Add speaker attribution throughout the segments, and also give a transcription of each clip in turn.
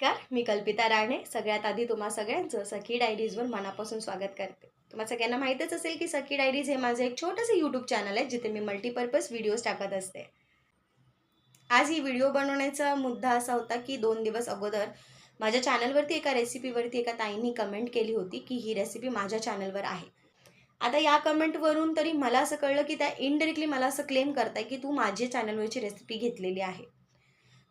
Speaker 1: नमस्कार मी कल्पिता राणे. सगळ्यात आधी तुम्हा सगळ्यांचं सखी डायरीजवर मनापासून स्वागत करते. तुम्हाला सगळ्यांना माहीतच असेल की सखी डायरीज हे माझं एक छोटंसं यूट्यूब चॅनल आहे जिथे मी मल्टीपर्पज व्हिडिओज टाकत असते. आज ही व्हिडिओ बनवण्याचा मुद्दा असा होता की दोन दिवस अगोदर माझ्या चॅनलवरती एका रेसिपीवरती एका ताईंनी कमेंट केली होती की ही रेसिपी माझ्या चॅनलवर आहे. आता या कमेंटवरून तरी मला असं कळलं की त्या इनडायरेक्टली मला असं क्लेम करताय की तू माझ्या चॅनलवरची रेसिपी घेतलेली आहे.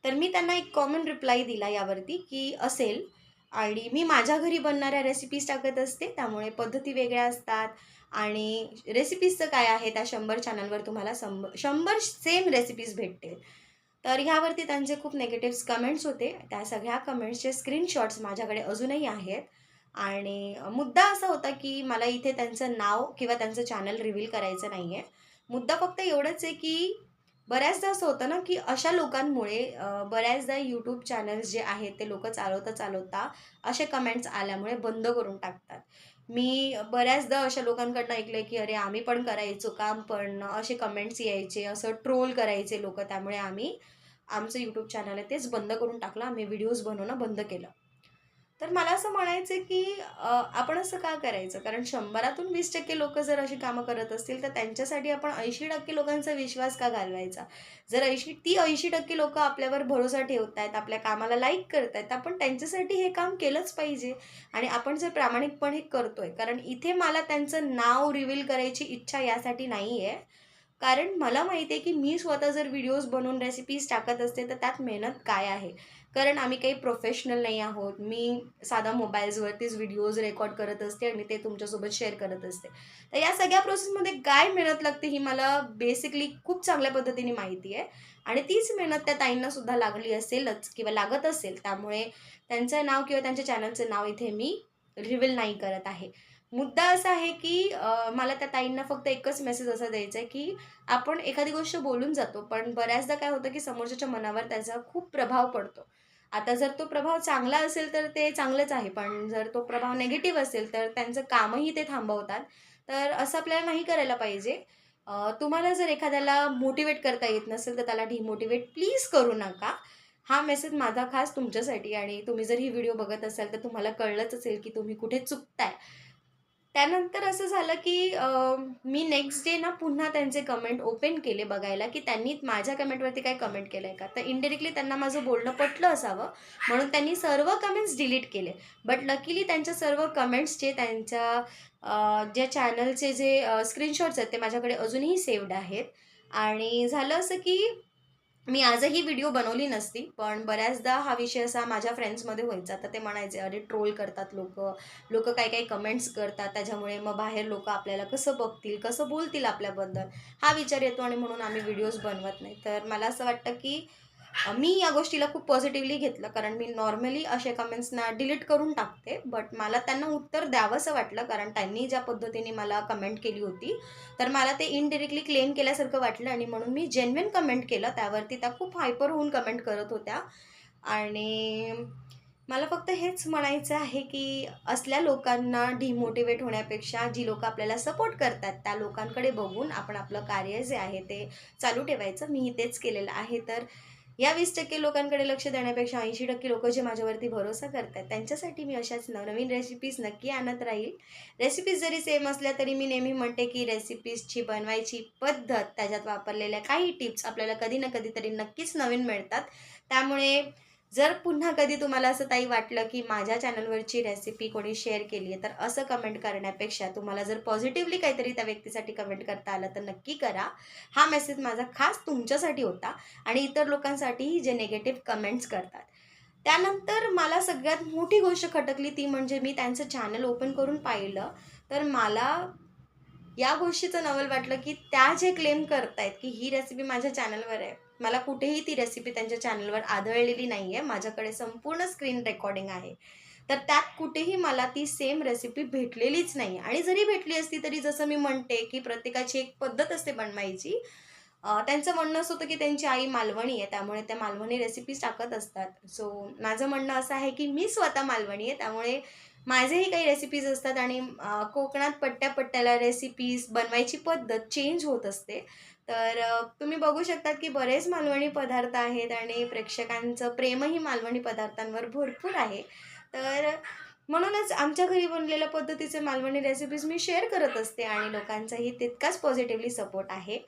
Speaker 1: तर मी त्यांना एक कॉमन रिप्लाय दिला यावरती की असेल. आणि मी माझ्या घरी बनणाऱ्या रेसिपीज टाकत असते त्यामुळे पद्धती वेगळ्या असतात. आणि रेसिपीजचं काय आहे त्या शंभर चॅनलवर तुम्हाला संब शंभर सेम रेसिपीज भेटतील. तर ह्यावरती त्यांचे खूप नेगेटिव्ह कमेंट्स होते. त्या सगळ्या कमेंट्सचे स्क्रीनशॉट्स माझ्याकडे अजूनही आहेत. आणि मुद्दा असा होता की मला इथे त्यांचं नाव किंवा त्यांचं चॅनल रिव्हील करायचं नाही आहे मुद्दा फक्त एवढंच आहे की बऱ्याचदा असं होतं ना की अशा लोकांमुळे बऱ्याचदा यूट्यूब चॅनल्स जे आहेत ते लोक चालवता चालवता असे कमेंट्स आल्यामुळे बंद करून टाकतात. मी बऱ्याचदा अशा लोकांकडनं ऐकलं की अरे आम्ही पण करायचो काम पण असे कमेंट्स यायचे असं ट्रोल करायचे लोक त्यामुळे आम्ही आमचं यूट्यूब चॅनल आहे तेच बंद करून टाकलं. आम्ही व्हिडिओज बनवणं बंद केलं. तर मला असं म्हणायचं आहे की आपण असं का करायचं? कारण शंभरातून वीस टक्के लोक जर अशी कामं करत असतील तर त्यांच्यासाठी आपण ऐंशी टक्के लोकांचा विश्वास का घालवायचा? जर ऐंशी ती ऐंशी टक्के लोक आपल्यावर भरोसा ठेवत आहेत आपल्या कामाला लाईक करत आहेत आपण त्यांच्यासाठी हे काम केलंच पाहिजे. आणि आपण जर प्रामाणिकपणे करतोय कारण इथे मला त्यांचं नाव रिव्हील करायची इच्छा यासाठी नाही आहे कारण मला माहिती आहे की मी स्वतः जर व्हिडिओज बनवून रेसिपीज टाकत असते तर त्यात मेहनत काय आहे? कारण आम्ही काही प्रोफेशनल नाही आहोत. मी साधा मोबाईल्सवरतीच व्हिडिओज रेकॉर्ड करत असते आणि ते तुमच्यासोबत शेअर करत असते. तर या सगळ्या प्रोसेसमध्ये काय मेहनत लागते ही मला बेसिकली खूप चांगल्या पद्धतीने माहिती आहे. आणि तीच मेहनत त्या ताईंना सुद्धा लागली असेलच किंवा लागत असेल. त्यामुळे त्यांचं नाव किंवा त्यांच्या चॅनलचं नाव इथे मी रिव्हील नाही करत आहे. मुद्दा असा आहे की मला त्या ताईंना फक्त एकच मेसेज असा द्यायचा आहे की आपण एखादी गोष्ट बोलून जातो पण बऱ्याचदा काय होतं की समोरच्याच्या मनावर त्याचा खूप प्रभाव पडतो. आता जर तो प्रभाव चांगला असेल तर ते चांगलंच आहे पण जर तो प्रभाव नेगेटिव्ह असेल तर त्यांचं कामही ते थांबवतात. तर असं आपल्याला नाही करायला पाहिजे. तुम्हाला जर एखाद्याला मोटिवेट करता येत नसेल तर त्याला डिमोटिवेट प्लीज करू नका. हा मेसेज माझा खास तुमच्यासाठी आणि तुम्ही जर ही व्हिडिओ बघत असाल तर तुम्हाला कळलंच असेल की तुम्ही कुठे चुकताय. त्यानंतर असं झालं की मी नेक्स्ट डे ना पुन्हा त्यांचे कमेंट ओपन केले बघायला की त्यांनी माझ्या कमेंटवरती काय कमेंट केलं आहे का? तर इनडिरेक्टली त्यांना माझं बोलणं पटलं असावं म्हणून त्यांनी सर्व कमेंट्स डिलीट केले. बट लकीली त्यांच्या सर्व कमेंट्सचे त्यांच्या ज्या चॅनलचे जे स्क्रीनशॉट्स आहेत ते माझ्याकडे अजूनही सेव्ड आहेत. आणि झालं असं की मी आजही व्हिडिओ बनवली नसती पण बऱ्याचदा हा विषय असा माझ्या फ्रेंड्समध्ये व्हायचा. तर ते म्हणायचे अरे ट्रोल करतात लोक. लोक काही काही कमेंट्स करतात. त्याच्यामुळे मग बाहेर लोक आपल्याला कसं बघतील कसं बोलतील आपल्याबद्दल? हा विचार येतो आणि म्हणून आम्ही व्हिडिओज बनवत नाही. तर मला असं वाटतं की मी या गोष्टीला खूप पॉझिटिव्हली घेतलं कारण मी नॉर्मली असे कमेंट्सना डिलीट करून टाकते बट मला त्यांना उत्तर द्यावंसं वाटलं कारण त्यांनी ज्या पद्धतीने मला कमेंट केली होती तर मला ते इनडिरेक्टली क्लेम केल्यासारखं वाटलं आणि म्हणून मी जेन्युन कमेंट केलं. त्यावरती त्या खूप हायपर होऊन कमेंट करत होत्या. आणि मला फक्त हेच म्हणायचं आहे की असल्या लोकांना डिमोटिवेट होण्यापेक्षा जी लोक आपल्याला सपोर्ट करतात त्या लोकांकडे बघून आपण आपलं कार्य जे आहे ते चालू ठेवायचं. मी तेच केलेलं आहे. तर या वीस टक्के लोकांकडे लक्ष देण्यापेक्षा ऐंशी टक्के लोक जे माझ्यावरती भरोसा करतात त्यांच्यासाठी मी अशाच नवनवीन रेसिपीज नक्की आणत राहील. रेसिपीज जरी सेम असल्या तरी मी नेहमी म्हणते की रेसिपीजची बनवायची पद्धत त्याच्यात वापरलेल्या काही टिप्स आपल्याला कधी ना कधीतरी नक्कीच नवीन मिळतात. त्यामुळे जर पुन्हा कधी तुम्हाला असं ताई वाटलं की माझ्या चॅनलवरची रेसिपी कोणी शेअर केली आहे तर असं कमेंट करण्यापेक्षा तुम्हाला जर पॉझिटिव्हली काहीतरी त्या व्यक्तीसाठी कमेंट करता आलं तर नक्की करा. हा मेसेज माझा खास तुमच्यासाठी होता आणि इतर लोकांसाठीही जे निगेटिव्ह कमेंट्स करतात. त्यानंतर मला सगळ्यात मोठी गोष्ट खटकली ती म्हणजे मी त्यांचं चॅनल ओपन करून पाहिलं तर मला या गोष्टीचं नवल वाटलं की त्या जे क्लेम करतायत की ही रेसिपी माझ्या चॅनलवर आहे मला कुठेही ती रेसिपी त्यांच्या चॅनलवर आढळलेली नाही आहे माझ्याकडे संपूर्ण स्क्रीन रेकॉर्डिंग आहे. तर त्यात कुठेही मला ती सेम रेसिपी भेटलेलीच नाही आणि जरी भेटली असती तरी जसं मी म्हणते की प्रत्येकाची एक पद्धत असते बनवायची. त्यांचं म्हणणं असं होतं की त्यांची आई मालवणी आहे त्यामुळे त्या मालवणी रेसिपीज टाकत असतात. सो माझं म्हणणं असं आहे की मी स्वतः मालवणी आहे त्यामुळे माझेही काही रेसिपीज असतात आणि कोकणात पट्ट्या पट्ट्याला रेसिपीज बनवायची पद्धत चेंज होत असते. तर तुम्ही बघू शकतात की बरेच मालवणी पदार्थ आहेत आणि प्रेक्षकांचं प्रेमही मालवणी पदार्थांवर भरपूर आहे. तर म्हणूनच आमच्या घरी बनलेल्या पद्धतीचे मालवणी रेसिपीज मी शेअर करत असते आणि लोकांचाही तितकाच पॉझिटिव्हली सपोर्ट आहे.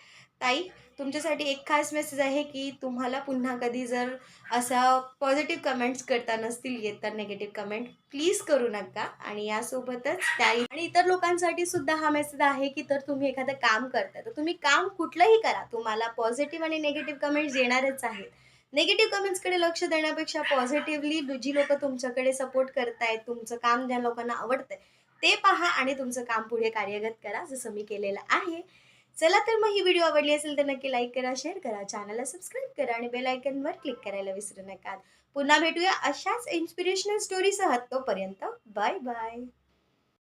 Speaker 1: ताई तुमच्यासाठी एक खास मेसेज आहे की तुम्हाला पुन्हा कधी जर असा पॉझिटिव्ह कमेंट्स करता नसतील येत तर नेगेटिव्ह कमेंट प्लीज करू नका. आणि यासोबतच त्या आणि इतर लोकांसाठी सुद्धा हा मेसेज आहे की तर तुम्ही एखादं काम करताय तर तुम्ही काम कुठलंही करा. तुम्हाला पॉझिटिव्ह आणि निगेटिव्ह कमेंट्स येणारच आहेत. निगेटिव्ह कमेंट्सकडे लक्ष देण्यापेक्षा पॉझिटिव्हली जी लोक तुमच्याकडे सपोर्ट करतायत तुमचं काम ज्या लोकांना आवडतंय ते पहा आणि तुमचं काम पुढे कार्यगत करा जसं मी केलेलं आहे. चला तर मग ही व्हिडिओ आवडली असेल तर नक्की लाईक करा शेअर करा चॅनलला सबस्क्राईब करा आणि बेल आयकनवर क्लिक करायला विसरू नका. पुन्हा भेटूया अशाच इन्स्पिरेशनल स्टोरीसह तोपर्यंत बाय बाय